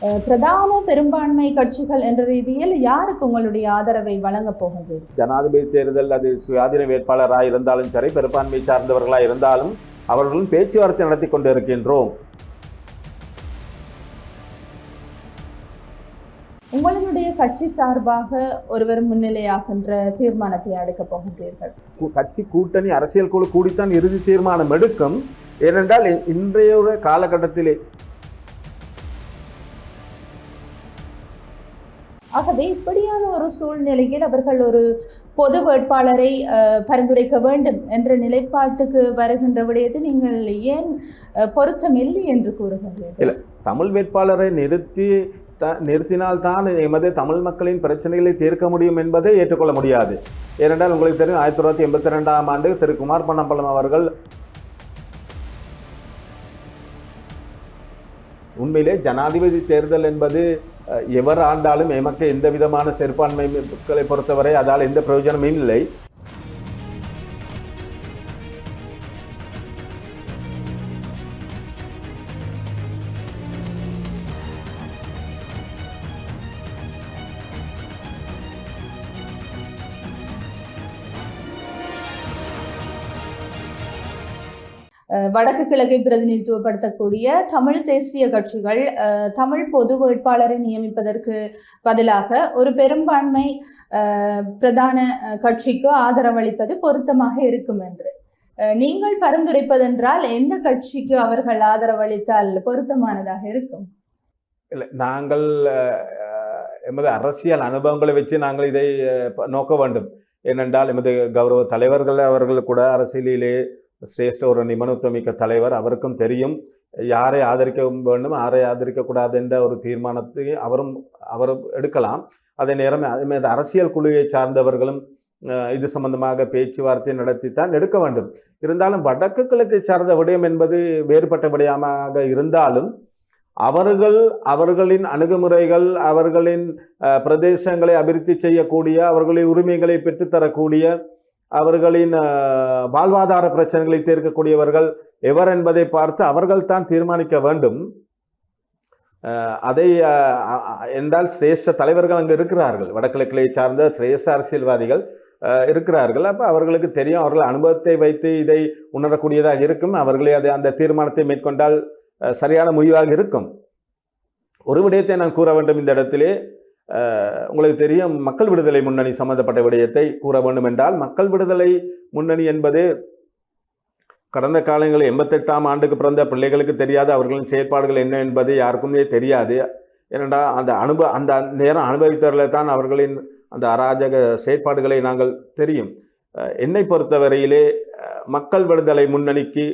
பிரதான பெரும்பான்மை கட்சிகள் என்ற ரீதியில் யாருக்கு உங்களுடைய ஆதரவை வழங்கப் போகின்றீர்கள் ஜனாதிபதி தேர்தல் அது சுயாதீன வேட்பாளராக இருந்தாலும் சரி பெரும்பான்மை சார்ந்தவர்களாக இருந்தாலும் அவர்களும் பேச்சுவார்த்தை நடத்தி கொண்டு இருக்கின்றோம் உங்களுடைய கட்சி சார்பாக ஒருவர் முன்னிலையாகின்ற தீர்மானத்தை எடுக்கப் போகின்றீர்கள். கட்சி கூட்டணி அரசியல் குழு கூடித்தான் இறுதி தீர்மானம் எடுக்கும். ஏனென்றால் இன்றைய காலகட்டத்திலே ஆகவே இப்படியான ஒரு சூழ்நிலையில் அவர்கள் ஒரு பொது வேட்பாளரை பரிந்துரைக்க வேண்டும் என்ற நிலைப்பாட்டுக்கு வருகின்ற விடயத்தை நீங்கள் ஏன் பொருத்தமில்லை என்று கூறுகிறீர்கள்? தமிழ் வேட்பாளரை நிறுத்தி த நிறுத்தினால்தான் எமது தமிழ் மக்களின் பிரச்சனைகளை தீர்க்க முடியும் என்பதை ஏற்றுக்கொள்ள முடியாது. ஏனென்றால் உங்களுக்கு தெரியும் ஆயிரத்தி தொள்ளாயிரத்தி எண்பத்தி ரெண்டாம் ஆண்டு திரு. குமார் பொன்னம்பலம் அவர்கள் உண்மையிலே ஜனாதிபதி தேர்தல் என்பது எவர் ஆண்டாலும் எமக்கு எந்த விதமான சிறுபான்மை மக்களை பொறுத்தவரை அதால் எந்த பிரயோஜனமும் இல்லை. வடக்கு கிழக்கை பிரதிநிதித்துவப்படுத்தக்கூடிய தமிழ் தேசிய கட்சிகள் அஹ், தமிழ் பொது வேட்பாளரை நியமிப்பதற்கு பதிலாக ஒரு பெரும்பான்மை பிரதான கட்சிக்கு ஆதரவளிப்பது பொருத்தமாக இருக்கும் என்று. அஹ், நீங்கள் பரிந்துரைப்பதென்றால் எந்த கட்சிக்கு அவர்கள் ஆதரவளித்தால் பொருத்தமானதாக இருக்கும்? இல்லை நாங்கள் அஹ், எமது அரசியல் அனுபவங்களை வச்சு நாங்கள் இதை நோக்க வேண்டும். ஏனென்றால் எமது கௌரவ தலைவர்கள் அவர்கள் கூட அரசியலிலே சிரேஷ்ட ஒரு நிபுணத்துவமிக்க தலைவர் அவருக்கும் தெரியும். யாரை ஆதரிக்க வேண்டும் யாரை ஆதரிக்கக்கூடாது என்ற ஒரு தீர்மானத்தை அவரும் அவரும் எடுக்கலாம். அதே நேரம் அதுமாதிரி அரசியல் குழுவை சார்ந்தவர்களும் இது சம்பந்தமாக பேச்சுவார்த்தை நடத்தித்தான் எடுக்க வேண்டும். இருந்தாலும் வடக்கு கிழக்கை சார்ந்த விடயம் என்பது வேறுபட்ட விடயமாக இருந்தாலும் அவர்கள் அவர்களின் அணுகுமுறைகள் அவர்களின் பிரதேசங்களை அபிவிருத்தி செய்யக்கூடிய அவர்களின் உரிமைகளை பெற்றுத்தரக்கூடிய அவர்களின் வாழ்வாதார பிரச்சனைகளை தீர்க்கக்கூடியவர்கள் எவர் என்பதை பார்த்து அவர்கள் தான் தீர்மானிக்க வேண்டும். அதை என்றால் சிரேஷ்ட தலைவர்கள் அங்கு இருக்கிறார்கள். வடகிழக்கிலே சார்ந்த சிரேஷ்ட அரசியல்வாதிகள் இருக்கிறார்கள். அப்போ அவர்களுக்கு தெரியும் அவர்கள் அனுபவத்தை வைத்து இதை உணரக்கூடியதாக இருக்கும். அவர்களே அதை அந்த தீர்மானத்தை மேற்கொண்டால் சரியான முடிவாக இருக்கும். ஒரு விடயத்தை நான் கூற வேண்டும் இந்த இடத்திலே. உங்களுக்கு தெரியும் மக்கள் விடுதலை முன்னணி சம்பந்தப்பட்ட விடயத்தை கூற வேண்டும் என்றால் மக்கள் விடுதலை முன்னணி என்பது கடந்த காலங்களில் எண்பத்தெட்டாம் ஆண்டுக்கு பிறந்த பிள்ளைகளுக்கு தெரியாது அவர்களின் செயற்பாடுகள் என்ன என்பது யாருக்குமே தெரியாது. ஏனென்றால் அந்த அனுப அந்த நேரம் அனுபவித்தவர்களை தான் அவர்களின் அந்த அராஜக செயற்பாடுகளை நாங்கள் தெரியும். என்னை பொறுத்தவரையிலே மக்கள் விடுதலை முன்னணிக்கு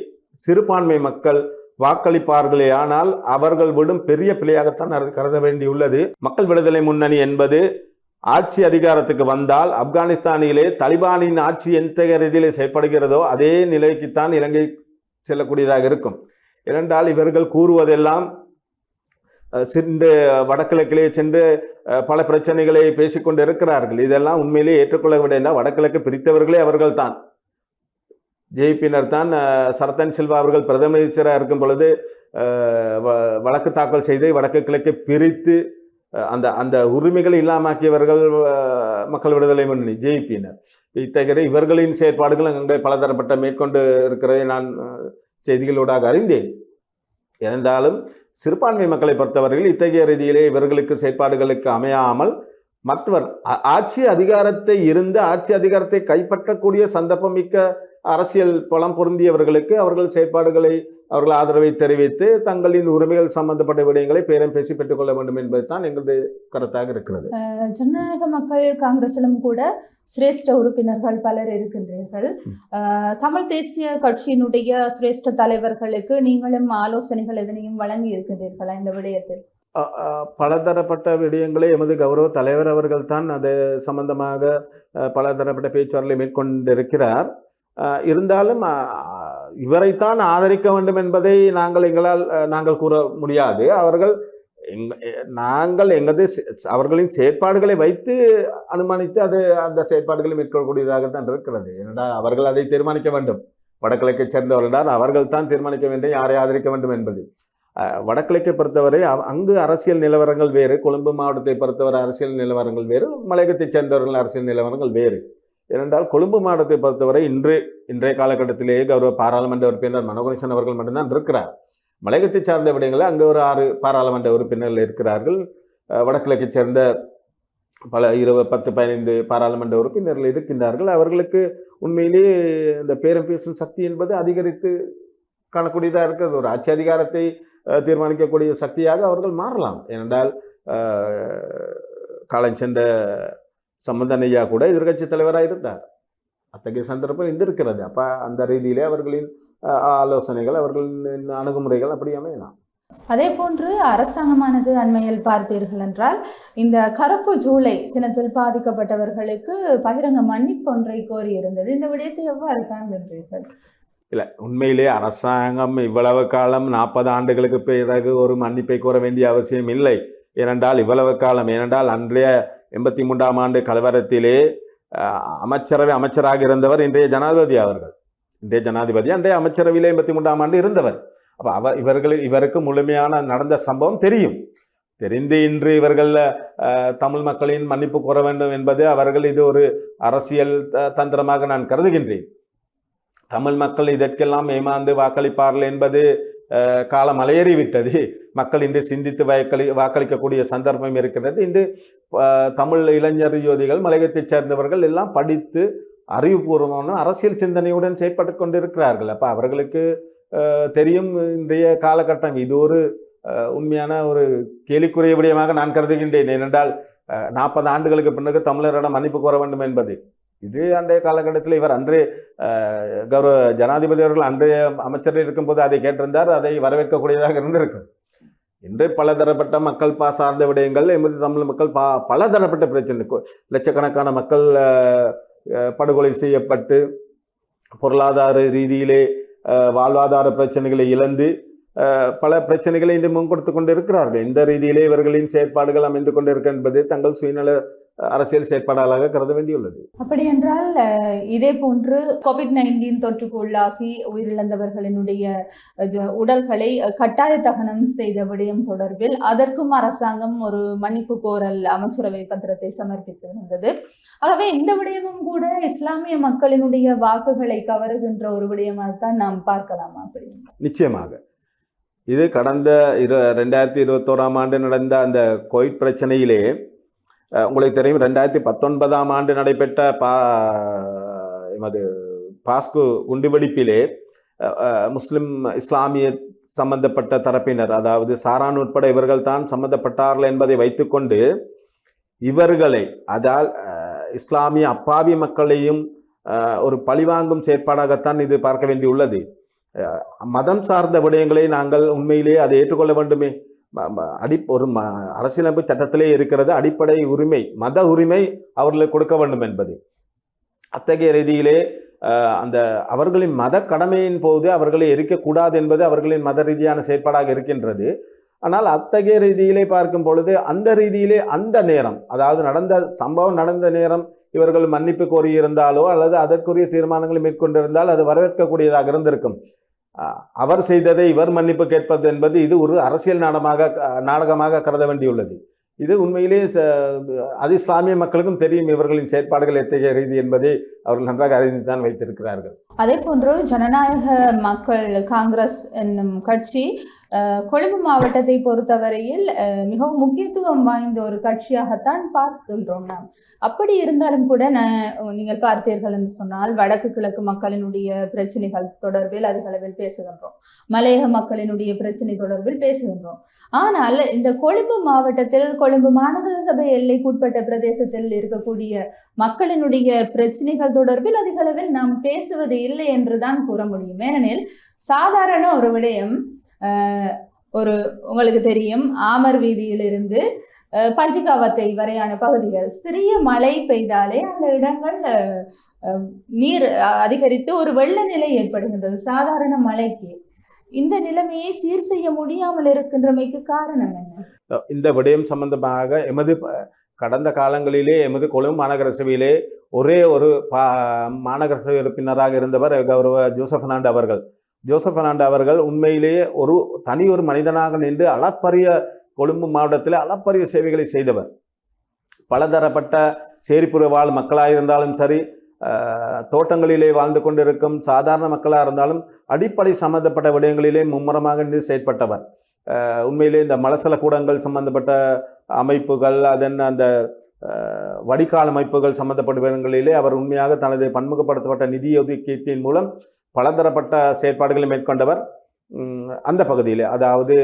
சிறுபான்மை மக்கள் வாக்களிப்பார்களே. ஆனால் அவர்கள் விடும் பெரிய பிழையாகத்தான் கருத வேண்டியுள்ளது மக்கள் விடுதலை முன்னணி என்பது ஆட்சி அதிகாரத்துக்கு வந்தால் ஆப்கானிஸ்தானிலே தலிபானின் ஆட்சி எந்த ரீதியிலே செயல்படுகிறதோ அதே நிலைக்குத்தான் இலங்கை செல்லக்கூடியதாக இருக்கும். ஏனென்றால் இவர்கள் கூறுவதெல்லாம் சென்று வடகிழக்கிலே சென்று பல பிரச்சனைகளை பேசிக்கொண்டு இருக்கிறார்கள் இதெல்லாம் உண்மையிலேயே ஏற்றுக்கொள்ள விட வடகிழக்கு பிரித்தவர்களே அவர்கள்தான். ஜேபியினர் தான் சரத்தன் சில்வா அவர்கள் பிரதம அமைச்சராக இருக்கும் பொழுது வ- வழக்கு தாக்கல் செய்து வடக்கு கிழக்கை பிரித்து அந்த அந்த உரிமைகளை இல்லாமாக்கியவர்கள் மக்கள் விடுதலை முன்னணி ஜேபியினர் இத்தகைய இவர்களின் செயற்பாடுகள் அங்கே பலதரப்பட்ட மேற்கொண்டு இருக்கிறதை நான் செய்திகளூடாக அறிந்தேன். இருந்தாலும் சிறுபான்மை மக்களை பொறுத்தவரையில் இத்தகைய ரீதியிலே இவர்களுக்கு செயற்பாடுகளுக்கு அமையாமல் மற்றவர் ஆட்சி அதிகாரத்தை இருந்து ஆட்சி அதிகாரத்தை கைப்பற்றக்கூடிய சந்தர்ப்பமிக்க அரசியல் பலம் பொருந்தியவர்களுக்கு அவர்கள் செயற்பாடுகளை அவர்கள் ஆதரவை தெரிவித்து தங்களின் உரிமைகள் சம்பந்தப்பட்ட விடயங்களை பேரம் பேசி பெற்றுக்கொள்ள வேண்டும் என்பது தான் எங்களது கருத்தாக இருக்கிறது. ஜனநாயக மக்கள் காங்கிரசிலும் கூட சிரேஷ்ட உறுப்பினர்கள் பலர் இருக்கின்றீர்கள். தமிழ் தேசிய கட்சியினுடைய சிரேஷ்ட தலைவர்களுக்கு நீங்களும் ஆலோசனைகள் எதனையும் வழங்கி இருக்கின்றீர்களா இந்த விடயத்தில்? பலதரப்பட்ட விடயங்களை எமது கௌரவ தலைவர் அவர்கள் தான் அது சம்பந்தமாக பலதரப்பட்ட பேச்சுவார்த்தை மேற்கொண்டிருக்கிறார். இருந்தாலும் இவரைத்தான் ஆதரிக்க வேண்டும் என்பதை நாங்கள் எங்களால் நாங்கள் கூற முடியாது. அவர்கள் எங்க நாங்கள் எங்களது செ- அவர்களின் செயற்பாடுகளை வைத்து அனுமானித்து அது அந்த செயற்பாடுகளை மேற்கொள்ளக்கூடியதாக தான் இருக்கிறது. ஏனென்றால் அவர்கள் அதை தீர்மானிக்க வேண்டும். வடகிழக்கை சேர்ந்தவர்கள் அவர்கள் தான் தீர்மானிக்க வேண்டும் யாரை ஆதரிக்க வேண்டும் என்பது. வடகிழக்கை பொறுத்தவரை அவ- அங்கு அரசியல் நிலவரங்கள் வேறு கொழும்பு மாவட்டத்தை பொறுத்தவரை அரசியல் நிலவரங்கள் வேறு மலையகத்தைச் சேர்ந்தவர்கள் அரசியல் நிலவரங்கள் வேறு. ஏனென்றால் கொழும்பு மாவட்டத்தை பொறுத்தவரை இன்று இன்றைய காலகட்டத்திலேயே கௌரவ பாராளுமன்ற உறுப்பினர் மனோகரிசன் அவர்கள் மட்டும்தான் இருக்கிறார். மலையகத்தை சார்ந்த விடயங்களில் அங்கே ஒரு ஆறு பாராளுமன்ற உறுப்பினர்கள் இருக்கிறார்கள். அஹ், வடகிழக்கைச் சேர்ந்த பல இருபது பத்து பதினைந்து பாராளுமன்ற உறுப்பினர்கள் இருக்கின்றார்கள். அவர்களுக்கு உண்மையிலேயே இந்த பேரம் பேசும் சக்தி என்பது அதிகரித்து காணக்கூடியதாக இருக்கிறது. ஒரு ஆட்சி அதிகாரத்தை தீர்மானிக்கக்கூடிய சக்தியாக அவர்கள் மாறலாம். ஏனென்றால் அஹ், காலஞ்சென்ற சம்பந்தனையா கூட எதிர்க்கட்சி தலைவராக இருந்தார். அத்தகைய சந்தர்ப்பம் இருந்திருக்கிறது அப்போ அந்த ரீதியிலே அவர்களின் ஆலோசனைகள் அவர்களின் அணுகுமுறைகள் அப்படி அமையலாம். அதே போன்று அரசாங்கமானது அண்மையில் பார்த்தீர்கள் என்றால் இந்த கருப்பு ஜூலை தினத்தில் பாதிக்கப்பட்டவர்களுக்கு பகிரங்க மன்னிப்பு ஒன்றை கோரியிருந்தது. இந்த விடயத்தை எவ்வாறு காண்கின்றீர்கள்? இல்லை உண்மையிலே அரசாங்கம் இவ்வளவு காலம் நாற்பது ஆண்டுகளுக்கு பிறகு ஒரு மன்னிப்பை கோர வேண்டிய அவசியம் இல்லை. ஏனென்றால் இவ்வளவு காலம் ஏனென்றால் அன்றைய எண்பத்தி மூன்றாம் ஆண்டு கலவரத்திலே அமைச்சரவை அமைச்சராக இருந்தவர் இன்றைய ஜனாதிபதி அவர்கள். இன்றைய ஜனாதிபதி அன்றைய அமைச்சரவையிலே எண்பத்தி மூன்றாம் ஆண்டு இருந்தவர். அப்போ அவர் இவர்கள் இவருக்கு முழுமையான நடந்த சம்பவம் தெரியும். தெரிந்து இன்று இவர்கள் தமிழ் மக்களின் மன்னிப்பு கோர வேண்டும் என்பது அவர்கள் இது ஒரு அரசியல் த- தந்திரமாக நான் கருதுகின்றேன். தமிழ் மக்கள் இதற்கெல்லாம் ஏமாந்து வாக்களிப்பார்கள் என்பது காலம் அலையேறிவிட்டது. மக்கள் இன்று சிந்தித்து வாக்களி வாக்களிக்கக்கூடிய சந்தர்ப்பம் இருக்கிறது. இன்று தமிழ் இளைஞர் யோதிகள் மலையகத்தைச் சேர்ந்தவர்கள் எல்லாம் படித்து அறிவுபூர்வமான அரசியல் சிந்தனையுடன் செயற்பட்டு கொண்டிருக்கிறார்கள். அப்போ அவர்களுக்கு தெரியும் இன்றைய காலகட்டம். இது ஒரு உண்மையான ஒரு கேலிக்குரிய விடயமாக நான் கருதுகின்றேன். ஏனென்றால் நாற்பது ஆண்டுகளுக்கு பிறகு தமிழரிடம் மன்னிப்பு கோர வேண்டும் என்பது இது அன்றைய காலகட்டத்தில் இவர் அன்று கௌரவ ஜனாதிபதி அவர்கள் அன்றைய அமைச்சர் இருக்கும்போது அதை கேட்டிருந்தார் அதை வரவேற்கக்கூடியதாக இருந்திருக்கும் இன்று பலதரப்பட்ட மக்கள் பா சார்ந்த விடயங்கள் எமது தமிழ் மக்கள் பா பலதரப்பட்ட பிரச்சனை லட்சக்கணக்கான மக்கள் படுகொலை செய்யப்பட்டு பொருளாதார ரீதியிலே வாழ்வாதார பிரச்சனைகளை இழந்து பல பிரச்சனைகளை இன்று முன்கொடுத்து கொண்டு இருக்கிறார்கள் இந்த ரீதியிலே இவர்களின் செயற்பாடுகள் அமைந்து கொண்டிருக்க என்பது தங்கள் சுயநல அரசியல் செயற்பாடாளாக கருத வேண்டியுள்ளது. அப்படி என்றால் இதே போன்று கோவிட் நைன்டீன் தொற்றுக்கு உள்ளாகி உயிரிழந்தவர்களினுடைய உடல்களை கட்டாய தகனம் செய்த விடயம் தொடர்பில் அதற்கும் அரசாங்கம் ஒரு மன்னிப்பு கோரல் அமைச்சரவை பத்திரத்தை சமர்ப்பித்திருந்தது. ஆகவே இந்த விடயமும் கூட இஸ்லாமிய மக்களினுடைய வாக்குகளை கவருகின்ற ஒரு விடயமாகத்தான் நாம் பார்க்கலாமா அப்படி. நிச்சயமாக. இது கடந்த இரு ரெண்டாயிரத்தி இருபத்தோராம் ஆண்டு நடந்த அந்த கோவிட் பிரச்சனையிலே உங்களுக்கு தெரியும் ரெண்டாயிரத்தி பத்தொன்பதாம் ஆண்டு நடைபெற்ற பா எமது பாஸ்கு குண்டுவெடிப்பிலே முஸ்லிம் இஸ்லாமிய சம்பந்தப்பட்ட தரப்பினர் அதாவது சாரான் உட்பட இவர்கள் தான் சம்பந்தப்பட்டார்கள் என்பதை வைத்துக்கொண்டு இவர்களை அதால் இஸ்லாமிய அப்பாவி மக்களையும் ஒரு பழிவாங்கும் செயற்பாடாகத்தான் இது பார்க்க வேண்டியுள்ளது. மதம் சார்ந்த விடயங்களை நாங்கள் உண்மையிலேயே அதை ஏற்றுக்கொள்ள வேண்டுமே. அடி ஒரு ம அரசியலமைப்பு சட்டத்திலே இருக்கிறது அடிப்படை உரிமை மத உரிமை அவர்களுக்கு கொடுக்க வேண்டும் என்பது. அத்தகைய ரீதியிலே அந்த அவர்களின் மத கடமையின் போது அவர்களை எரிக்கக்கூடாது என்பது அவர்களின் மத ரீதியான செயற்பாடாக இருக்கின்றது. ஆனால் அத்தகைய ரீதியிலே பார்க்கும் பொழுது அந்த ரீதியிலே அந்த நேரம் அதாவது நடந்த சம்பவம் நடந்த நேரம் இவர்கள் மன்னிப்பு கோரியிருந்தாலோ அல்லது அதற்குரிய தீர்மானங்களை மேற்கொண்டிருந்தால் அது வரவேற்கக்கூடியதாக இருந்திருக்கும். அவர் செய்ததை இவர் மன்னிப்பு கேட்பது என்பது இது ஒரு அரசியல் நாடகமாக நாடகமாக கருத வேண்டியுள்ளது. இது உண்மையிலே ச- அது இஸ்லாமிய மக்களுக்கும் தெரியும் இவர்களின் செயற்பாடுகள் எத்தகைய ரீதி என்பதை அவர்கள் நன்றாக அறிந்து தான் வைத்திருக்கிறார்கள். அதே போன்று ஜனநாயக மக்கள் காங்கிரஸ் என்னும் கட்சி அஹ், கொழும்பு மாவட்டத்தை பொறுத்தவரையில் மிகவும் முக்கியத்துவம் வாய்ந்த ஒரு கட்சியாகத்தான் பார்க்கின்றோம் நாம். அப்படி இருந்தாலும் கூட நீங்கள் பார்த்தீர்கள் என்று சொன்னால் வடக்கு கிழக்கு மக்களினுடைய பிரச்சனைகள் தொடர்பில் அதிகளவில் பேசுகின்றோம். மலையக மக்களினுடைய பிரச்சனை தொடர்பில் பேசுகின்றோம். ஆனால் இந்த கொழும்பு மாவட்டத்தில் கொழும்பு மாநகர சபை எல்லைக்குட்பட்ட பிரதேசத்தில் இருக்கக்கூடிய மக்களினுடைய பிரச்சனைகள் தொடர்பில் அதிகளவில் நாம் பேசுவதே இல்லை என்றுதான் கூற முடியும். ஏனெனில் சாதாரண ஒரு விடயம் ஒரு உங்களுக்கு தெரியும் ஆமர் வீதியிலிருந்து அஹ், பஞ்சிகாவத்தை வரையான பகுதிகள். சிறிய மழை பெய்தாலே அந்த இடங்கள் நீர் அஹ், அதிகரித்து ஒரு வெள்ள நிலை ஏற்படுகின்றது சாதாரண மழைக்கு. இந்த நிலைமையை சீர் செய்ய முடியாமல் இருக்கின்றமைக்கு காரணம் என்ன? இந்த விடயம் சம்பந்தமாக எமது கடந்த காலங்களிலே எமது கொழும்பு மாநகர சபையிலே ஒரே ஒரு பா மாநகர சபை உறுப்பினராக இருந்தவர் கௌரவ ஜோசப் பெர்னாண்டோ அவர்கள். ஜோசப் பெர்னாண்டோ அவர்கள் உண்மையிலேயே ஒரு தனி ஒரு மனிதனாக நின்று அளப்பரிய கொழும்பு மாவட்டத்தில் அளப்பரிய சேவைகளை செய்தவர். பலதரப்பட்ட சேரிப்புற வாழ் மக்களாக இருந்தாலும் சரி தோட்டங்களிலே வாழ்ந்து கொண்டிருக்கும் சாதாரண மக்களாக இருந்தாலும் அடிப்படை சம்பந்தப்பட்ட விடயங்களிலே மும்முரமாக நின்று செயற்பட்டவர். உண்மையிலே இந்த மலசல கூடங்கள் சம்பந்தப்பட்ட அமைப்புகள் அதன் அந்த வடிகால் அமைப்புகள் சம்பந்தப்பட்ட அவர் உண்மையாக தனது பன்முகப்படுத்தப்பட்ட நிதி ஒதுக்கீட்டின் மூலம் பலதரப்பட்ட செயற்பாடுகளை மேற்கொண்டவர். அந்த பகுதியிலே அதாவது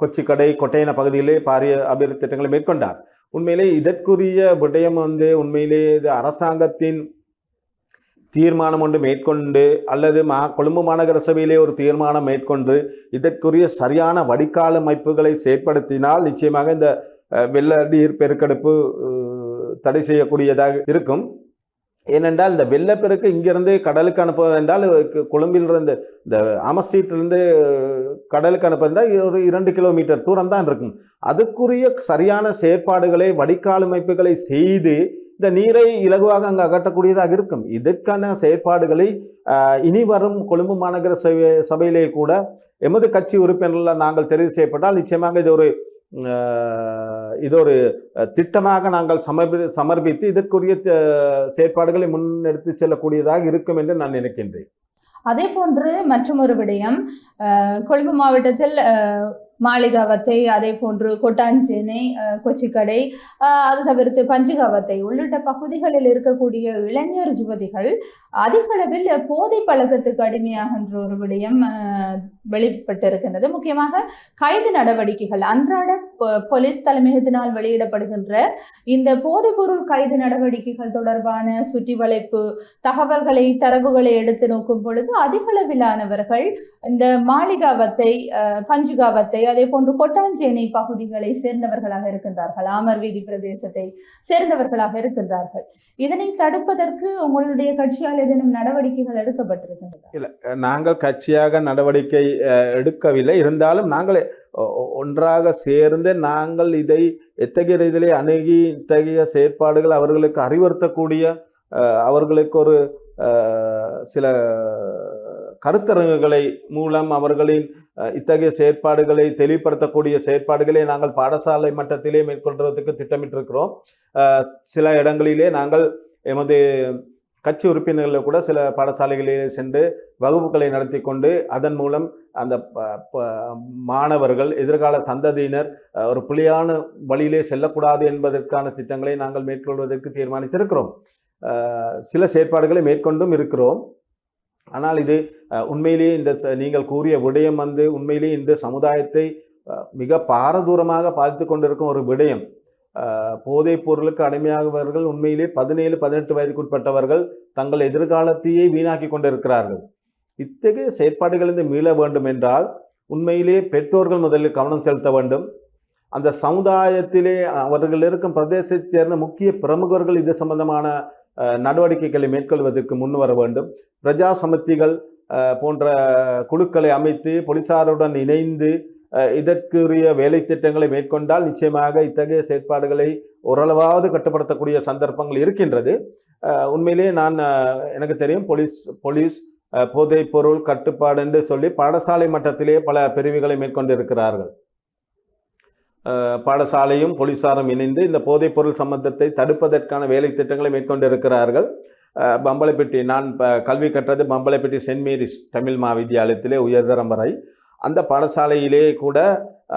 கொச்சிக்கடை கொட்டையன பகுதியிலே பாரிய அபிவிருத்தி திட்டங்களை மேற்கொண்டார். உண்மையிலே இதற்குரிய விடயம் வந்து உண்மையிலே இது அரசாங்கத்தின் தீர்மானம் ஒன்று மேற்கொண்டு அல்லது மா கொழும்பு மாநகர சபையிலே ஒரு தீர்மானம் மேற்கொண்டு இதற்குரிய சரியான வடிகால் அமைப்புகளை செயற்படுத்தினால் நிச்சயமாக இந்த வெள்ள நீர் பெருக்கெடுப்பு தடை செய்யக்கூடியதாக இருக்கும். ஏனென்றால் இந்த வெள்ளப்பெருக்கு இங்கிருந்து கடலுக்கு அனுப்புவது என்றால் கொழும்பிலிருந்து இந்த ஆமஸ்ட்ரீட்டிலிருந்து கடலுக்கு அனுப்புவதால் ஒரு இரண்டு கிலோமீட்டர் தூரம் தான் இருக்கும். அதுக்குரிய சரியான செயற்பாடுகளை வடிகால் அமைப்புகளை செய்து இந்த நீரை இலகுவாக அங்கே அகற்றக்கூடியதாக இருக்கும். இதற்கான செயற்பாடுகளை இனி வரும் கொழும்பு மாநகர சபை சபையிலே கூட எமது கட்சி உறுப்பினர்கள் நாங்கள் தெரிவு செய்யப்பட்டால் நிச்சயமாக இது ஒரு இது ஒரு திட்டமாக நாங்கள் சமர்ப்பி சமர்ப்பித்து இதற்குரிய செயற்பாடுகளை முன்னெடுத்து செல்லக்கூடியதாக இருக்கும் என்று நான் நினைக்கின்றேன். அதே போன்று மற்றும் ஒரு விடயம் கொழும்பு மாவட்டத்தில் மாளிகாவத்தை அதே போன்று கொட்டாஞ்சேனை கொச்சிக்கடை அது தவிர்த்து பஞ்சுகாவத்தை உள்ளிட்ட பகுதிகளில் இருக்கக்கூடிய இளைஞர் யுவதிகள் அதிக அளவில் போதை பழக்கத்துக்கு அடிமையாகின்ற ஒரு விடயம் வெளிப்பட்டிருக்கின்றது. முக்கியமாக கைது நடவடிக்கைகள் அன்றாட போலீஸ் தலைமையகத்தினால் வெளியிடப்படுகின்ற இந்த போதைப்பொருள் கைது நடவடிக்கைகள் தொடர்பான சுற்றி வளைப்பு தகவல்களை தரவுகளை எடுத்து நோக்கும் பொழுது அதிகளவிலானவர்கள் இந்த மாளிகாவத்தை பஞ்சுகாவத்தை அதே போன்று கொட்டாஞ்சேனை பகுதிகளை சேர்ந்தவர்களாக இருக்கின்றார்கள். ஆமர் வீதி பிரதேசத்தை சேர்ந்தவர்களாக இருக்கின்றார்கள். இதனை தடுப்பதற்கு உங்களுடைய கட்சியால் ஏதேனும் நடவடிக்கைகள் எடுக்கப்பட்டிருக்கின்றன நாங்கள் கட்சியாக நடவடிக்கை எடுக்கவில்லை. இருந்தாலும் நாங்கள் ஒன்றாக சேர்ந்து நாங்கள் இதை எத்தகைய ரீதியிலே அணுகி இத்தகைய செயற்பாடுகள் அவர்களுக்கு அறிவுறுத்தக்கூடிய அவர்களுக்கு ஒரு சில கருத்தரங்குகளை மூலம் அவர்களின் இத்தகைய செயற்பாடுகளை தெளிவுபடுத்தக்கூடிய செயற்பாடுகளை நாங்கள் பாடசாலை மட்டத்திலே மேற்கொள்வதற்கு திட்டமிட்டிருக்கிறோம். சில இடங்களிலே நாங்கள் எமது கட்சி உறுப்பினர்கள் கூட சில பாடசாலைகளில் சென்று வகுப்புகளை நடத்தி கொண்டு அதன் மூலம் அந்த ப- ப- மாணவர்கள் எதிர்கால சந்ததியினர் ஒரு புலியான வழியிலே செல்லக்கூடாது என்பதற்கான திட்டங்களை நாங்கள் மேற்கொள்வதற்கு தீர்மானித்திருக்கிறோம். சில செயற்பாடுகளை மேற்கொண்டும் இருக்கிறோம். ஆனால் இது உண்மையிலேயே இந்த நீங்கள் கூறிய விடயம் வந்து உண்மையிலேயே இந்த சமுதாயத்தை மிக பாரதூரமாக பாதித்து கொண்டிருக்கும் ஒரு விடயம். போதைப் பொருளுக்கு அடிமையாகவர்கள் உண்மையிலே பதினேழு பதினெட்டு வயதுக்குட்பட்டவர்கள் தங்கள் எதிர்காலத்தையே வீணாக்கி கொண்டிருக்கிறார்கள். இத்தகைய செயற்பாடுகளிலிருந்து மீள வேண்டும் என்றால் உண்மையிலே பெற்றோர்கள் முதலில் கவனம் செலுத்த வேண்டும். அந்த சமுதாயத்திலே அவர்கள் இருக்கும் பிரதேசத்தைச் சேர்ந்த முக்கிய பிரமுகர்கள் இது சம்பந்தமான நடவடிக்கைகளை மேற்கொள்வதற்கு முன் வர வேண்டும். பிரஜா சமத்திகள் போன்ற குழுக்களை அமைத்து போலீசாருடன் இணைந்து இதற்குரிய வேலை திட்டங்களை மேற்கொண்டால் நிச்சயமாக இத்தகைய செயற்பாடுகளை ஓரளவாவது கட்டுப்படுத்தக்கூடிய சந்தர்ப்பங்கள் இருக்கின்றது. உண்மையிலேயே நான் எனக்கு தெரியும் போலீஸ் போலீஸ் போதைப் பொருள் கட்டுப்பாடு என்று சொல்லி பாடசாலை மட்டத்திலே பல பிரிவுகளை மேற்கொண்டு இருக்கிறார்கள் பாடசாலையும் போலீசாரும் இணைந்து இந்த போதைப் பொருள் சம்பந்தத்தை தடுப்பதற்கான வேலை திட்டங்களை மேற்கொண்டு இருக்கிறார்கள் பம்பளைப்பட்டி நான் கல்வி கற்றது பம்பளைப்பட்டி சென்ட் மேரிஸ் தமிழ் மகாவித்யாலயத்திலே உயர்தரம் வரை. அந்த பாடசாலையிலே கூட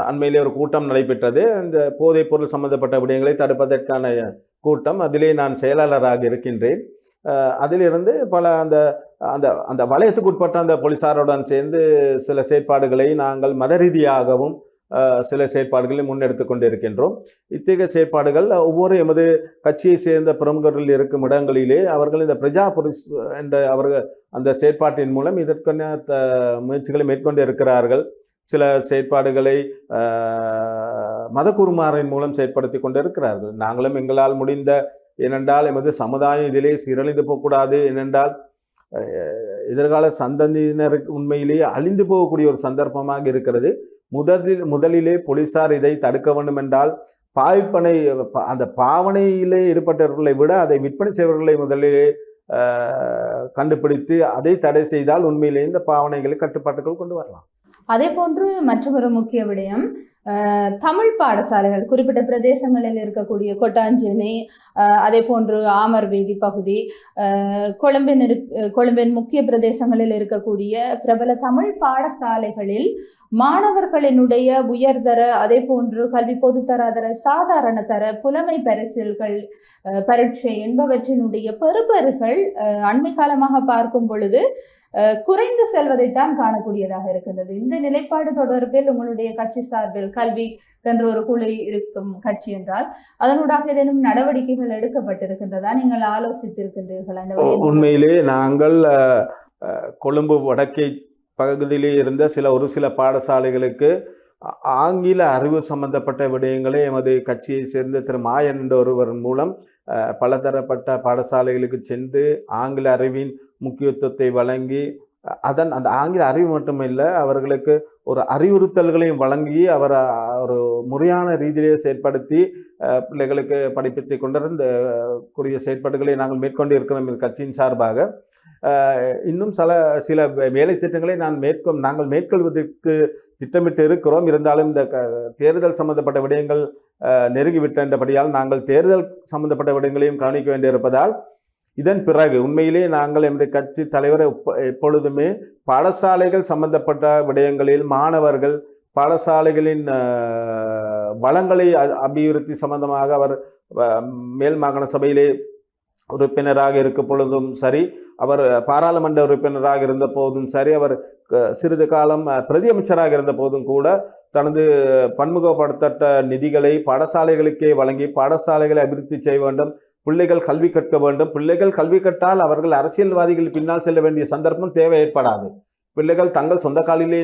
அண்மையிலே ஒரு கூட்டம் நடைபெற்றது. இந்த போதைப் பொருள் சம்பந்தப்பட்ட விடயங்களை தடுப்பதற்கான கூட்டம். அதிலே நான் செயலாளராக இருக்கின்றேன். அதிலிருந்து பல அந்த அந்த அந்த வலயத்துக்கு உட்பட்ட அந்த போலீசாருடன் சேர்ந்து சில செயற்பாடுகளை நாங்கள் மத ரீதியாகவும் சில செயற்பாடுகளை முன்னெடுத்து கொண்டிருக்கின்றோம். இத்தகைய செயற்பாடுகள் ஒவ்வொரு எமது கட்சியை சேர்ந்த பிரமுகர்கள் இருக்கும் இடங்களிலே அவர்கள் இந்த பிரஜா புரிஸ் என்ற அவர்கள் அந்த செயற்பாட்டின் மூலம் இதற்கான த- முயற்சிகளை மேற்கொண்டு இருக்கிறார்கள். சில செயற்பாடுகளை மதக்குருமாறின் மதகுருமாரின் மூலம் செயற்படுத்தி கொண்டு இருக்கிறார்கள் நாங்களும் எங்களால் முடிந்த ஏனென்றால் எமது சமுதாயம் இதிலே சீரழிந்து போகக்கூடாது ஏனென்றால் எதிர்கால சந்ததியினருக்கு உண்மையிலேயே அழிந்து போகக்கூடிய ஒரு சந்தர்ப்பமாக இருக்கிறது. முதலில் முதலிலே போலீசார் இதை தடுக்க வேண்டும் என்றால் பாவிப்பனை அந்த பாவனையிலே ஈடுபட்டவர்களை விட அதை விற்பனை செய்வர்களை முதலிலே கண்டுபிடித்து அதை தடை செய்தால் உண்மையிலே இந்த பாவனைகளை கட்டுப்பாட்டுக்குள் கொண்டு வரலாம். அதே போன்று மற்றொரு முக்கிய விடயம் தமிழ் பாடசாலைகள் குறிப்பிட்ட பிரதேசங்களில் இருக்கக்கூடிய கொட்டாஞ்சேனி அதே போன்று ஆமர் வீதி பகுதி கொழும்பின் இரு கொழும்பின் முக்கிய பிரதேசங்களில் இருக்கக்கூடிய பிரபல தமிழ் பாடசாலைகளில் மாணவர்களினுடைய உயர்தர அதே போன்று கல்வி பொதுத்தராதர சாதாரண தர புலமை பரிசில்கள் பரீட்சை என்பவற்றினுடைய பெறுபர்கள் அஹ், அண்மை காலமாக பார்க்கும் பொழுது அஹ், குறைந்து செல்வதைத்தான் காணக்கூடியதாக இருக்கின்றது. இந்த நிலைப்பாடு தொடர்பில் உங்களுடைய கட்சி சார்பில் கல்வி என்ற ஒரு குழு இருக்கும் கட்சி என்றால் அதனூடாக ஏதேனும் நடவடிக்கைகள் எடுக்கப்பட்டிருக்கின்றதா நீங்கள் ஆலோசித்திருக்கின்றீர்கள் அந்த? உண்மையிலே நாங்கள் கொழும்பு வடக்கை பகுதியிலே இருந்த சில ஒரு சில பாடசாலைகளுக்கு ஆங்கில அறிவு சம்பந்தப்பட்ட விடயங்களை எமது கட்சியை சேர்ந்த திரு மாயன் என்ற ஒருவர் மூலம் பலதரப்பட்ட பாடசாலைகளுக்கு சென்று ஆங்கில அறிவின் முக்கியத்துவத்தை வழங்கி அதன் அந்த ஆங்கில அறிவு மட்டுமில்லை அவர்களுக்கு ஒரு அறிவுறுத்தல்களையும் வழங்கி அவரை ஒரு முறையான ரீதியிலே செயற்படுத்தி பிள்ளைகளுக்கு படிப்பித்து கொண்டிருந்த கூடிய செயற்பாடுகளை நாங்கள் மேற்கொண்டு இருக்கிறோம் இந்த கட்சியின் சார்பாக. இன்னும் சில சில வேலை திட்டங்களை நான் மேற்கொள் நாங்கள் மேற்கொள்வதற்கு திட்டமிட்டு இருக்கிறோம். இருந்தாலும் இந்த க- தேர்தல் சம்பந்தப்பட்ட விடயங்கள் நெருங்கிவிட்டபடியால் நாங்கள் தேர்தல் சம்பந்தப்பட்ட விடயங்களையும் கவனிக்க வேண்டியிருப்பதால் இதன் பிறகு உண்மையிலே நாங்கள் எமது கட்சி தலைவர் எப்பொழுதுமே பாடசாலைகள் சம்பந்தப்பட்ட விடயங்களில் மாணவர்கள் பாடசாலைகளின் வளங்களை அபிவிருத்தி சம்பந்தமாக அவர் மேல் மாகாண சபையிலே உறுப்பினராக இருக்கும் பொழுதும் சரி அவர் பாராளுமன்ற உறுப்பினராக இருந்த போதும் சரி அவர் சிறிது காலம் பிரதியமைச்சராக பிரதி அமைச்சராக இருந்த போதும் கூட தனது பன்முகப்படுத்தப்பட்ட நிதிகளை பாடசாலைகளுக்கே வழங்கி பாடசாலைகளை அபிவிருத்தி செய்ய வேண்டும். பிள்ளைகள் கல்வி கற்க வேண்டும். பிள்ளைகள் கல்வி கற்றால் அவர்கள் அரசியல்வாதிகள் பின்னால் செல்ல வேண்டிய சந்தர்ப்பம் தேவை ஏற்படாது பிள்ளைகள் தங்கள் சொந்த காலிலே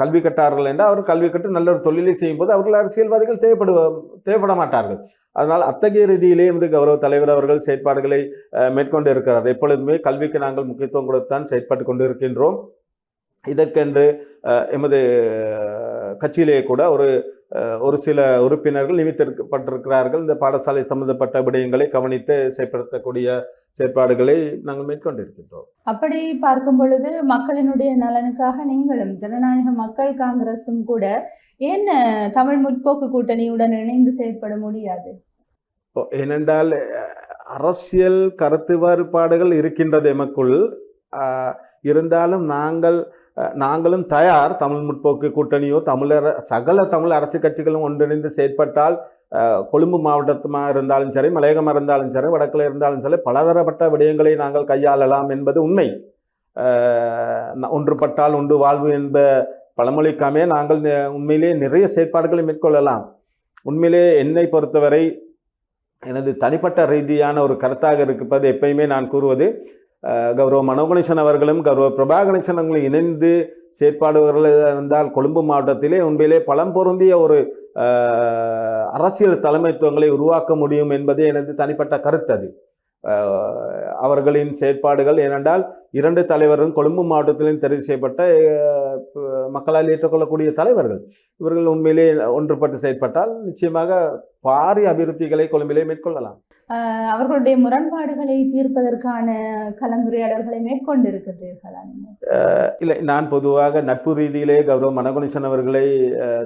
கல்வி கட்டார்கள் என்றால் அவர்கள் கல்வி கற்று நல்ல ஒரு தொழிலை செய்யும் போது அவர்கள் அரசியல்வாதிகள் தேவைப்படுவ தேவைப்பட மாட்டார்கள். அதனால் அத்தகைய ரீதியிலே வந்து கௌரவ தலைவர் அவர்கள் செயற்பாடுகளை மேற்கொண்டு இருக்கிறார். எப்பொழுதுமே கல்விக்கு நாங்கள் முக்கியத்துவம் கொடுத்தான் செயற்பட்டு கொண்டு இருக்கின்றோம் இதற்கென்று எமது கட்சியிலேயே கூட ஒரு ஒரு சில உறுப்பினர்கள் நியமித்திருக்கப்பட்டிருக்கிறார்கள். இந்த பாடசாலை சம்பந்தப்பட்ட விடயங்களை கவனித்து செயற்படுத்தக்கூடிய செயற்பாடுகளை நாங்கள் மேற்கொண்டிருக்கின்றோம். அப்படி பார்க்கும் பொழுது மக்களினுடைய நலனுக்காக நீங்களும் ஜனநாயக மக்கள் காங்கிரசும் கூட ஏன் தமிழ் முற்போக்கு கூட்டணியுடன் இணைந்து செயற்பட முடியாது? ஏனென்றால் அரசியல் கருத்து வேறுபாடுகள் இருக்கின்றது எமக்குள் இருந்தாலும் நாங்கள் நாங்களும் தயார். தமிழ் முற்போக்கு கூட்டணியோ தமிழர சகல தமிழ் அரசு கட்சிகளும் ஒன்றிணைந்து செயற்பட்டால் கொழும்பு மாவட்டமாக இருந்தாலும் சரி மலையகமாக இருந்தாலும் சரி வடக்கில் இருந்தாலும் சரி பலதரப்பட்ட விடயங்களை நாங்கள் கையாளலாம் என்பது உண்மை. ஒன்றுபட்டால் உண்டு வாழ்வு என்ப பழமொழிக்காமே நாங்கள் உண்மையிலேயே நிறைய செயற்பாடுகளை மேற்கொள்ளலாம். உண்மையிலே என்னை பொறுத்தவரை எனது தனிப்பட்ட ரீதியான ஒரு கருத்தாக இருப்பது எப்பயுமே நான் கூறுவது கௌரவ மனோகணேசன் அவர்களும் கௌரவ பிரபா கணேசன் அவர்களும் இணைந்து செயற்பாடுகள் இருந்தால் கொழும்பு மாவட்டத்திலே உண்மையிலே பலம் பொருந்திய ஒரு அரசியல் தலைமைத்துவங்களை உருவாக்க முடியும் என்பதே எனது தனிப்பட்ட கருத்து அது. அவர்களின் செயற்பாடுகள் ஏனென்றால் இரண்டு தலைவரும் கொழும்பு மாவட்டத்திலும் தெரிவு செய்யப்பட்ட மக்களால் ஏற்றுக்கொள்ளக்கூடிய தலைவர்கள். இவர்கள் உண்மையிலே ஒன்றுபட்டு செயற்பட்டால் நிச்சயமாக பாரிய அபிவிருத்திகளை கொழும்பிலே மேற்கொள்ளலாம். அவர்களுடைய முரண்பாடுகளை தீர்ப்பதற்கான கலந்துரையாடல்களை மேற்கொண்டிருக்கின்றீர்களா இல்லை நான் பொதுவாக நட்பு ரீதியிலே கௌரவ மனகுணேசன் அவர்களை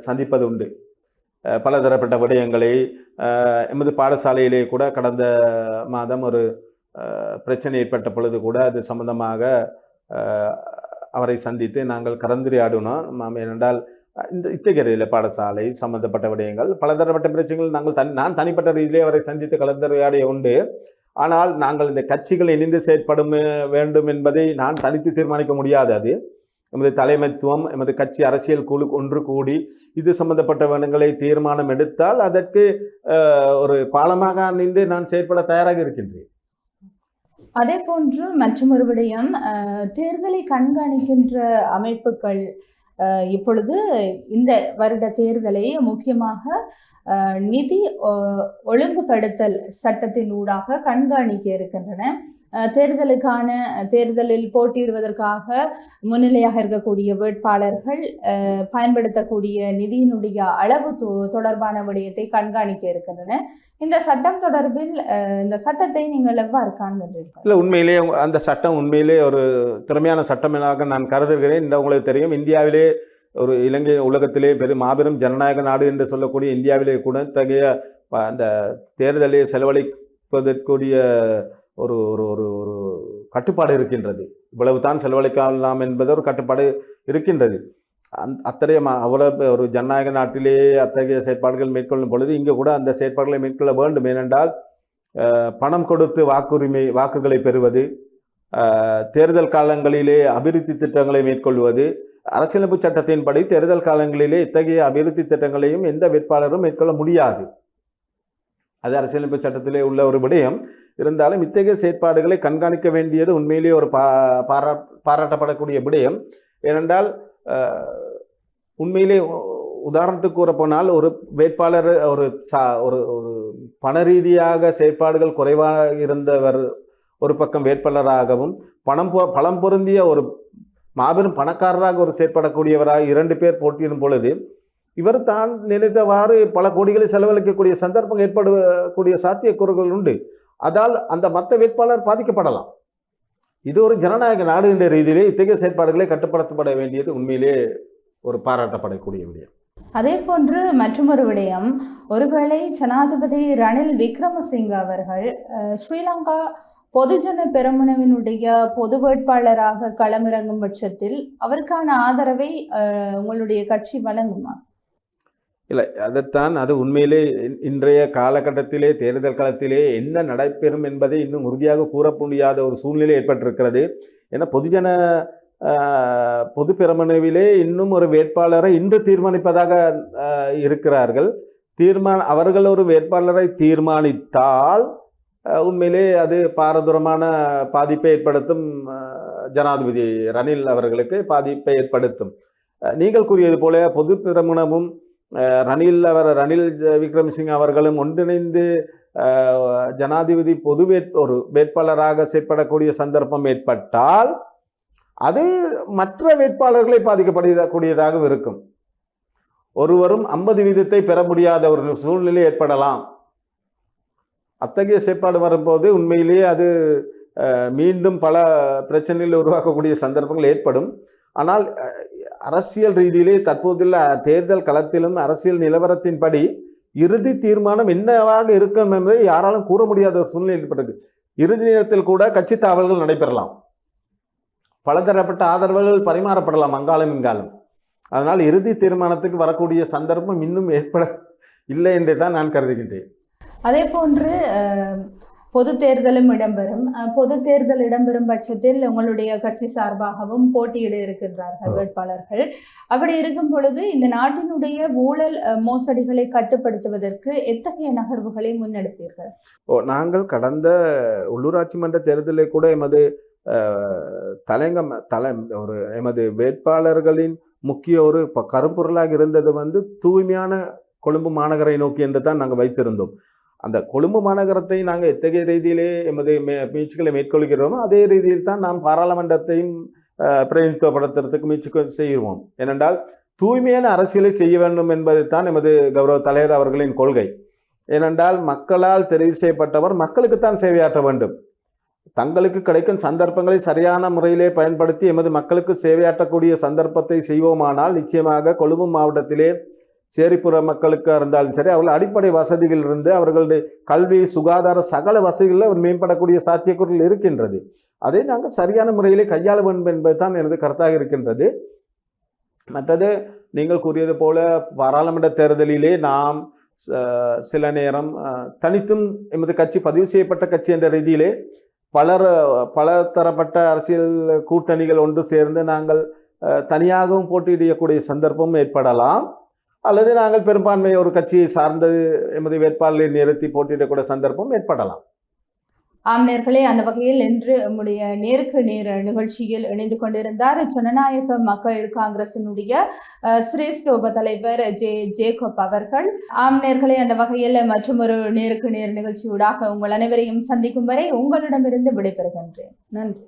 சந்திப்பது உண்டு. பலதரப்பட்ட விடயங்களை எமது பாடசாலையிலே கூட கடந்த மாதம் ஒரு பிரச்சனை ஏற்பட்ட பொழுது கூட அது சம்பந்தமாக அவரை சந்தித்து நாங்கள் கலந்துரையாடினோம். ஏனென்றால் இந்த இத்தகைய பாடசாலை சம்பந்தப்பட்ட விடயங்கள் பலதரப்பட்ட பிரச்சனைகள் நாங்கள் தன் நான் தனிப்பட்ட ரீதியிலே அவரை சந்தித்து கலந்துரையாடிய உண்டு. ஆனால் நாங்கள் இந்த கட்சிகள் இணைந்து செயற்படும் வேண்டும் என்பதை நான் தனித்து தீர்மானிக்க முடியாது அது. எமது தலைமைத்துவம் எமது கட்சி அரசியல் குழு ஒன்று கூடி இது சம்பந்தப்பட்ட விடயங்களை தீர்மானம் எடுத்தால் அதற்கு ஒரு பாலமாக நின்று நான் செயற்பட தயாராக இருக்கின்றேன். அதே போன்று மற்றொரு விடயம் தேர்தலை கண்காணிக்கின்ற அமைப்புகள் இப்பொழுது இந்த வருட தேர்தலை முக்கியமாக நிதி ஒழுங்குபடுத்தல் சட்டத்தின் ஊடாக கண்காணிக்க இருக்கின்றன. தேர்தலுக்கான தேர்தலில் போட்டியிடுவதற்காக முன்னிலையாக இருக்கக்கூடிய வேட்பாளர்கள் பயன்படுத்தக்கூடிய நிதியினுடைய அளவு தொ- தொடர்பான விடயத்தை கண்காணிக்க இருக்கின்றன. இந்த சட்டம் தொடர்பில் இந்த சட்டத்தை நீங்கள் எவ்வாறு காண்கின்றீர்கள்? இல்லை உண்மையிலே அந்த சட்டம் உண்மையிலே ஒரு திறமையான சட்டமாக நான் கருதுகிறேன். இந்த உங்களுக்கு தெரியும் இந்தியாவிலே ஒரு இலங்கை உலகத்திலே பெரும் மாபெரும் ஜனநாயக நாடு என்று சொல்லக்கூடிய இந்தியாவிலே கூட இத்தகைய அந்த தேர்தலை செலவழிப்பதற்குரிய ஒரு ஒரு ஒரு ஒரு கட்டுப்பாடு இருக்கின்றது. இவ்வளவு தான் செலவழிக்கலாம் என்பது ஒரு கட்டுப்பாடு இருக்கின்றது. அந் அத்தகைய அவ்வளவு ஒரு ஜனநாயக நாட்டிலே அத்தகைய செயற்பாடுகள் மேற்கொள்ளும் பொழுது இங்கே கூட அந்த செயற்பாடுகளை மேற்கொள்ள வேண்டும். ஏனென்றால் பணம் கொடுத்து வாக்குரிமை வாக்குகளை பெறுவது தேர்தல் காலங்களிலே அபிவிருத்தி திட்டங்களை மேற்கொள்வது அரசியலமைப்பு சட்டத்தின்படி தேர்தல் காலங்களிலே இத்தகைய அபிவிருத்தி திட்டங்களையும் எந்த வேட்பாளரும் மேற்கொள்ள முடியாது. அது அரசியலமைப்பு சட்டத்திலே உள்ள ஒரு விடயம். இருந்தாலும் இத்தகைய செயற்பாடுகளை கண்காணிக்க வேண்டியது உண்மையிலேயே ஒரு பா பாரா பாராட்டப்படக்கூடிய விடயம். ஏனென்றால் உண்மையிலே உதாரணத்துக்கு கூறப்போனால் ஒரு வேட்பாளர் ஒரு சா ஒரு ஒரு பண ரீதியாக செயற்பாடுகள் குறைவாக இருந்தவர் ஒரு பக்கம் வேட்பாளராகவும் பணம் பொ பலம் பொருந்திய ஒரு மாபெரும் பணக்காரராக ஒரு செயற்படக்கூடியவராக இரண்டு பேர் போட்டியிடும் பொழுது இவர் தான் நினைத்தவாறு பல கோடிகளை செலவழிக்கக்கூடிய சந்தர்ப்பம் ஏற்படக்கூடிய சாத்தியக்கூறுகள் உண்டு. அதால் அந்த மற்ற வேட்பாளர் பாதிக்கப்படலாம். இது ஒரு ஜனநாயக நாடு என்ற ரீதியிலே இத்தகைய செயற்பாடுகளை கட்டுப்படுத்தப்பட வேண்டியது உண்மையிலே ஒரு பாராட்டப்படக்கூடிய விடயம். அதே போன்று மற்றொரு விடயம். ஒருவேளை ஜனாதிபதி ரணில் விக்ரமசிங்க அவர்கள் ஸ்ரீலங்கா பொதுஜன பெருமனவினுடைய பொது வேட்பாளராக களமிறங்கும் பட்சத்தில் அவருக்கான ஆதரவை உங்களுடைய கட்சி வழங்குமா? இல்லை அதைத்தான் அது உண்மையிலே இன்- இன்றைய காலகட்டத்திலே தேர்தல் காலத்திலே என்ன நடைபெறும் என்பதை இன்னும் உறுதியாக கூற முடியாத ஒரு சூழ்நிலை ஏற்பட்டிருக்கிறது. ஏன்னா பொதுஜன பொது பெருமனவிலே இன்னும் ஒரு வேட்பாளரை இன்று தீர்மானிப்பதாக இருக்கிறார்கள். தீர்மான அவர்கள் ஒரு வேட்பாளரை தீர்மானித்தால் உண்மையிலே அது பாரதூரமான பாதிப்பை ஏற்படுத்தும் ஜனாதிபதி ரணில் அவர்களுக்கு பாதிப்பை ஏற்படுத்தும். நீங்கள் கூறியது போல பொது பிரமுனமும் ரணில் அவர் ரணில் ஜ- அவர்களும் ஒன்றிணைந்து ஜனாதிபதி பொது வேட் ஒரு வேட்பாளராக செயற்படக்கூடிய சந்தர்ப்பம் ஏற்பட்டால் அது மற்ற வேட்பாளர்களை பாதிக்கப்படக்கூடியதாக இருக்கும். ஒருவரும் ஐம்பது வீதத்தை பெற முடியாத ஒரு சூழ்நிலை ஏற்படலாம். அத்தகைய செயற்பாடு வரும்போது உண்மையிலேயே அது மீண்டும் பல பிரச்சனைகள் உருவாக்கக்கூடிய சந்தர்ப்பங்கள் ஏற்படும். ஆனால் அரசியல் ரீதியிலே தற்போதுள்ள தேர்தல் களத்திலும் அரசியல் நிலவரத்தின்படி இறுதி தீர்மானம் என்னவாக இருக்கும் என்பதை யாராலும் கூற முடியாத ஒரு சூழ்நிலை ஏற்பட்டிருக்கு. இறுதி நேரத்தில் கூட கட்சி தாவல்கள் நடைபெறலாம். பலதரப்பட்ட ஆதரவுகள் பரிமாறப்படலாம் அங்காலம் இங்காலம். அதனால் இறுதி தீர்மானத்துக்கு வரக்கூடிய சந்தர்ப்பம் இன்னும் ஏற்பட இல்லை என்றே தான் நான் கருதுகின்றேன். அதே போன்று பொது தேர்தலும் இடம்பெறும். பொது தேர்தல் இடம்பெறும் பட்சத்தில் உங்களுடைய கட்சி சார்பாகவும் போட்டியிட இருக்கின்றார்கள். வேட்பாளர்கள். அப்படி இருக்கும் பொழுது இந்த நாட்டினுடைய ஊழல் மோசடிகளை கட்டுப்படுத்துவதற்கு எத்தகைய நகர்வுகளை முன்னெடுப்பீர்கள்? ஓ நாங்கள் கடந்த உள்ளூராட்சி மன்ற தேர்தலில் கூட எமது அஹ், தலைங்கம் தலை ஒரு எமது வேட்பாளர்களின் முக்கிய ஒரு கருப்பொருளாக இருந்தது வந்து தூய்மையான கொழும்பு மாநகரை நோக்கி என்று தான் நாங்கள் வைத்திருந்தோம். அந்த கொழும்பு மாநகரத்தை நாங்கள் எத்தகைய ரீதியிலே எமது மே முயற்சிகளை மேற்கொள்கிறோமோ அதே ரீதியில் தான் நாம் பாராளுமன்றத்தையும் பிரதிநிதித்துவப்படுத்துறதுக்கு முயற்சி செய்வோம். ஏனென்றால் தூய்மையான அரசியலை செய்ய வேண்டும் என்பதுதான் எமது கௌரவ தலைவர் அவர்களின் கொள்கை. ஏனென்றால் மக்களால் தெரிவு செய்யப்பட்டவர் மக்களுக்குத்தான் சேவையாற்ற வேண்டும். தங்களுக்கு கிடைக்கும் சந்தர்ப்பங்களை சரியான முறையிலே பயன்படுத்தி எமது மக்களுக்கு சேவையாற்றக்கூடிய சந்தர்ப்பத்தை செய்வோமானால் நிச்சயமாக கொழும்பு மாவட்டத்திலே சேரிப்புற மக்களுக்கு இருந்தாலும் சரி அவர்கள் அடிப்படை வசதிகள் இருந்து அவர்களுடைய கல்வி சுகாதார சகல வசதிகளில் அவர் மேம்படக்கூடிய சாத்தியக்கூறுகள் இருக்கின்றது. அதை நாங்கள் சரியான முறையிலே கையாள வேண்டும் என்பது தான் எனது கருத்தாக இருக்கின்றது. மற்றது நீங்கள் கூறியது போல பாராளுமன்ற தேர்தலிலே நாம் சில நேரம் தனித்தும் எமது கட்சி பதிவு செய்யப்பட்ட கட்சி என்ற ரீதியிலே பலர் பல தரப்பட்ட அரசியல் கூட்டணிகள் ஒன்று சேர்ந்து நாங்கள் தனியாகவும் போட்டியிடக்கூடிய சந்தர்ப்பம் ஏற்படலாம். அல்லது நாங்கள் பெரும்பான்மை ஒரு கட்சியை சார்ந்தது எமது வேட்பாளரை நிறுத்தி போட்டியிடக்கூடிய சந்தர்ப்பம் ஏற்படலாம். ஆம்நேர்களே அந்த வகையில் இன்று நம்முடைய நேருக்கு நேர் நிகழ்ச்சியில் இணைந்து கொண்டிருந்தார் ஜனநாயக மக்கள் காங்கிரசினுடைய அஹ், சிரேஷ்ட உப தலைவர் ஜே ஜேகப் அவர்கள். ஆம்நேர்களே அந்த வகையில் மற்றும் ஒரு நேருக்கு நேர் நிகழ்ச்சியூடாக உங்கள் அனைவரையும் சந்திக்கும் வரை உங்களிடமிருந்து விடைபெறுகின்றேன். நன்றி.